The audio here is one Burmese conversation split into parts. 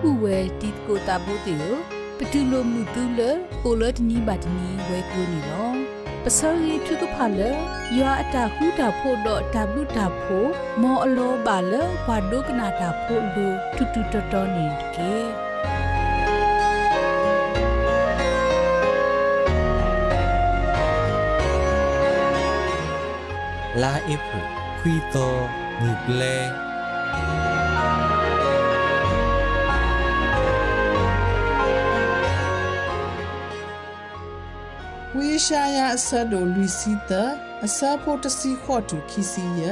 ကူဝဲတီကိုတာဘူးတီကိုပတူလိုမှုတူလကိုလတ်နီဘတ်နီဝဲကူနီလောပစောရီထုကဖာလယောအတာဟူတာဖို့တော့ဝတာဖို့မောအလောပါလဘာဒုကနာတာဖို့လူတူတူတော်တော်နေကေလာအီဖူခွီတော်မူပလဲ ဝေရှာယအဆတ်တို့လူစီတအစဖို့တစီခေါ်တူခီစီယ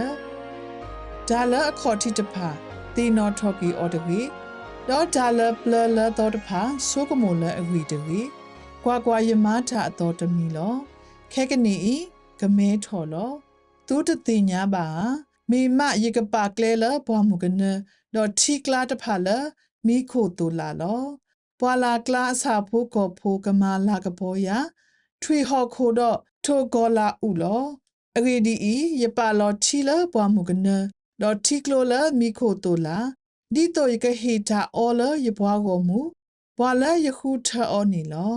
ဒါလအခေါ်တိတဖာတေနော်ထော်ကီအော်တဝေဒေါ်ဒါလပလလတော်တဖာဆိုကမိုလအဝီတဝေကွာကွာယမထအတော်တမီလောခဲကနေဤကမဲထော်လောသူတသိညာပါမေမရေကပါကလဲလဘွားမှုကနဒေါ်ထီကလာတဖာလမိခိုတူလာလောပွာလာကလာအစာဖို့ကောဖိုကမာလာကဘောယာ ထွေဟော်ခိုတော့ထိုကောလာဥလောအဂေဒီဤယပါလောချီလဘွားမှုကနဒေါ်တီကလိုလာမီခိုတိုလာဒီတော့ယကဟေတာအော်လယဘွားကိုမူဘွာလယခုထအော်နီလော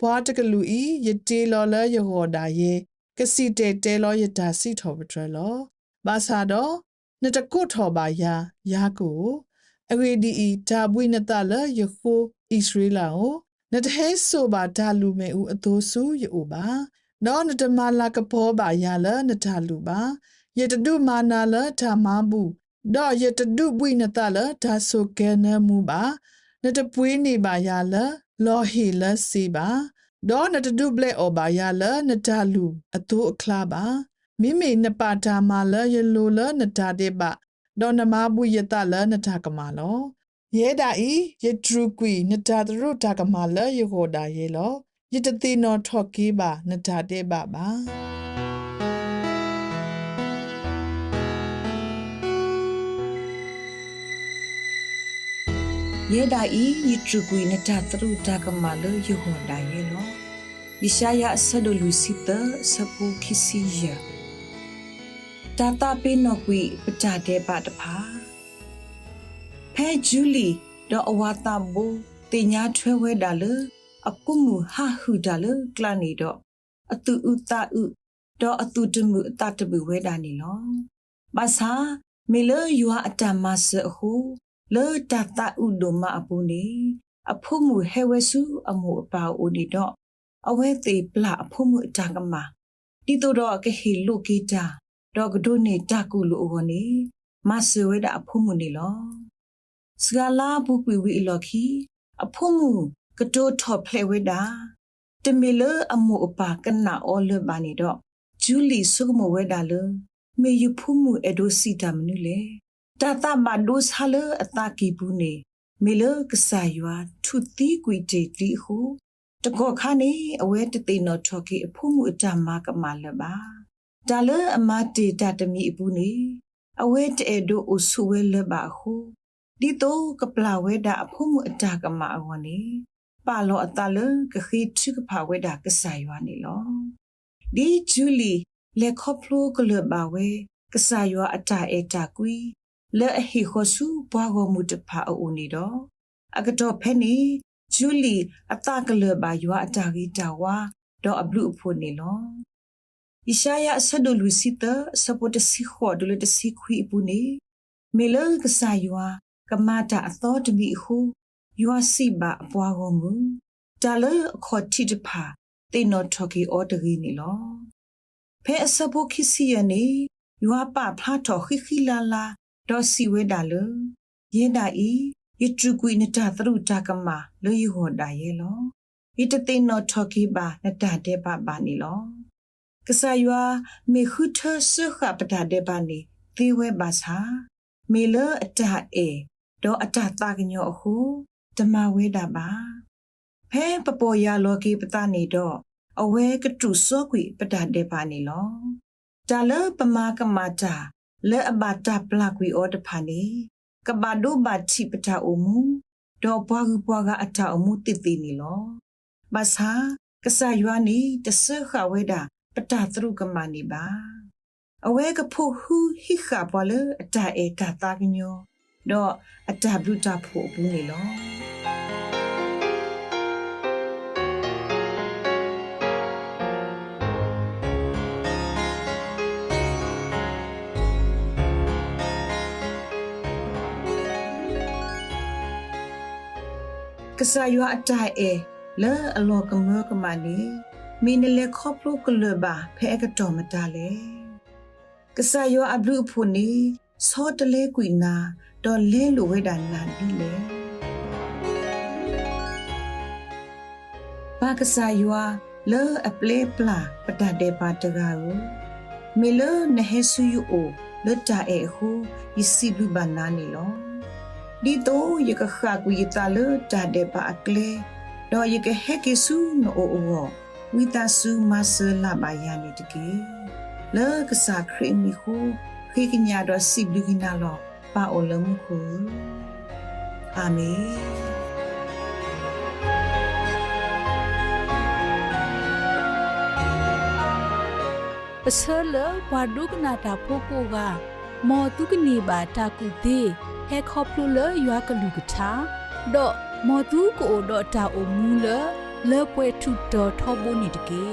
ဘွားတကလူဤယတေလောလယဟောဒါယေကစီတေတေလောယတာစီထောပထရလောဘာသာတော့နတကုထောပါယာယာကိုအဂေဒီဤဒါဘွိနတလယခုဣသရေလကို နတဟဲဆိုပါဒါလူမဲဦးအသိုးစုယူပါနော်နတမလာကဘောပါရလနတလူပါယတတုမာနာလဓမ္မဘူးဒေါ်ယတတုပွိနတလဒါဆိုကဲနမှုပါနတပွေးနေပါရလလောဟီလစီပါဒေါ်နတတုပလက်အောပါရလနတလူအတူအခလာပါမိမိနပါတာမာလယလိုလနတတဲ့ပါဒေါ်နမဘူးယတလနတကမာလော ယေဒာဤယေဒရုကွီနတာတရုတာကမာလယေဟောဒါယေလောယတတိနောထော့ကေးပါနတာတဲ့ပါပါယေဒာဤယတရကွေနတာတရုတာကမလယေဟောဒါယေလောယရှာယဆဒလူစီတစပူခိစီယတာတာပေနောကွေပကြတဲ့ပါတဖာ ဖဲဂျူလီဒေါ်အဝတာဘူတင်ညာထွဲဝဲဒါလအကုမှုဟာဟုဒါလကလနီတော့အတူဥတာဥဒေါ်အတူတမှုအတတမှုဝဲဒါနီလောဘာသာမေလယွာအတမဆဟုလေတတဥဒမအပူနေအဖို့မှုဟဲဝဲစုအမှုအပါအိုဒီတော့အဝဲသေးပလအဖို့မှုအတကမတီတို့တော့ကဟီလူကီတာတော့ကဒုနေတကူလူဝနေမဆွေဒအဖို့မှုနေလော စကလာဘူကွေဝီလော်ခီအဖို့မှုကတိုးထော်ဖလဲဝဲတာတမီလအမှုအပါကနာအော်လဘာနေတော့ဂျူလီဆုကမဝဲတာလမေယူဖုမှုအဒိုစီတာမနုလေတတမဒုဆလအတကီဘူးနေမေလကဆာယွာထုတီကွီတေတီဟုတကောခါနေအဝဲတသိနော်ထော်ကီအဖို့မှုအတမကမလပါဒါလအမတေတတမီအပူနေအဝဲတဲဒိုအဆူဝဲလပါဟု ဒီတော့ကပလာဝဲတာအဖို့မှုအတကမအဝနေပါလောအတလကခိချုကဖာဝဲတာကဆာယွာနေလောဒီဂျူလီလေခေါပလိုကလဘာဝဲကဆာယွာအတာအတာကွီလဲအဟီခိုဆူဘွားကိုမှုတဖာအိုနေတော့အကတော့ဖဲနေဂျူလီအတကလဘာယွာအတာကြီးတာဝါတော့အဘလူအဖို့နေလောဣရှာယဆဒလူစီတစပိုတစီခေါ်ဒလတစီခွီပူနေမေလကဆာယွာ ကမာတာအသောတမီဟုယွာစီဘာအပွားကိုမူဒါလအခေါ်တိတဖာတေနော်ထော်ကီအော်တရီနေလောဖဲအစပိုခိစီယနေယွာပဖလာတော်ခိခိလာလာဒေါ်စီဝဲဒါလယေဒါဤယတရုကွေနတာသရုတာကမလေယဟောဒါယေလောဤတသိနောထော်ကီဘာနတာတဲ့ပါပါနေလောကဆာယွာမေခုထဆခပတာတဲ့ပါနေသီဝဲပါစာမေလအတာအေ ဒေါ်အတာတာကညောအခုဓမ္မဝဲတာပါဖဲပပေါ်ရလောကေပတနေတော့အဝဲကတုစောကွေပတာတဲ့ပါနေလောဒါလပမာကမာတာလဲအဘတာပလကွေအော်တဖာနေကဘာဒိုဘာချိပတာအမှုဒေါ်ဘွားကူဘွားကအတာအမှုတစ်တိနေလောဘာသာကဆာယွာနီတဆခဝဲတာပတာသရုကမနီပါအဝဲကဖို့ဟူဟိခါပေါ်လအတာအေတာတာကညော တော့အတဘလူတာဖို့ဘူးနေလောကစားရွာအတိုင်အဲလဲအလောကမောကမနီမင်းလည်းခေါပလိုကလဘာဖဲကတော်မတလေကစားရွာအဘလူဖို့နီ စောတလဲကွီနာတော့လဲလိုဝဲတာနာဒီလေဘာကစားရွာလဲအပလေပလာပတတဲ့ပါတကာကိုမေလနဟဆူယိုလွတ်တာအဲဟူယစီလူဘာနာနီလောဒီတော့ယကခါကူယတာလတာတဲ့ပါအကလေတော့ယကဟက်ကေဆူနိုအိုအိုဝီတာဆူမဆလာဘာယာနီတကေလောကစားခရီမီခု ခေကညာတော့စိဘလူကနာလောပါအိုလမှုခုအာမင်ပစလဝါဒုကနာတာဖိုကိုကမောတုကနေပါတာကူသေးဟဲခေါပလူလရွာကလူကထာဒေါ်မောတုကိုဒေါ်တာအိုမူလလေပွဲထုတော်ထောဘိုနေတကေ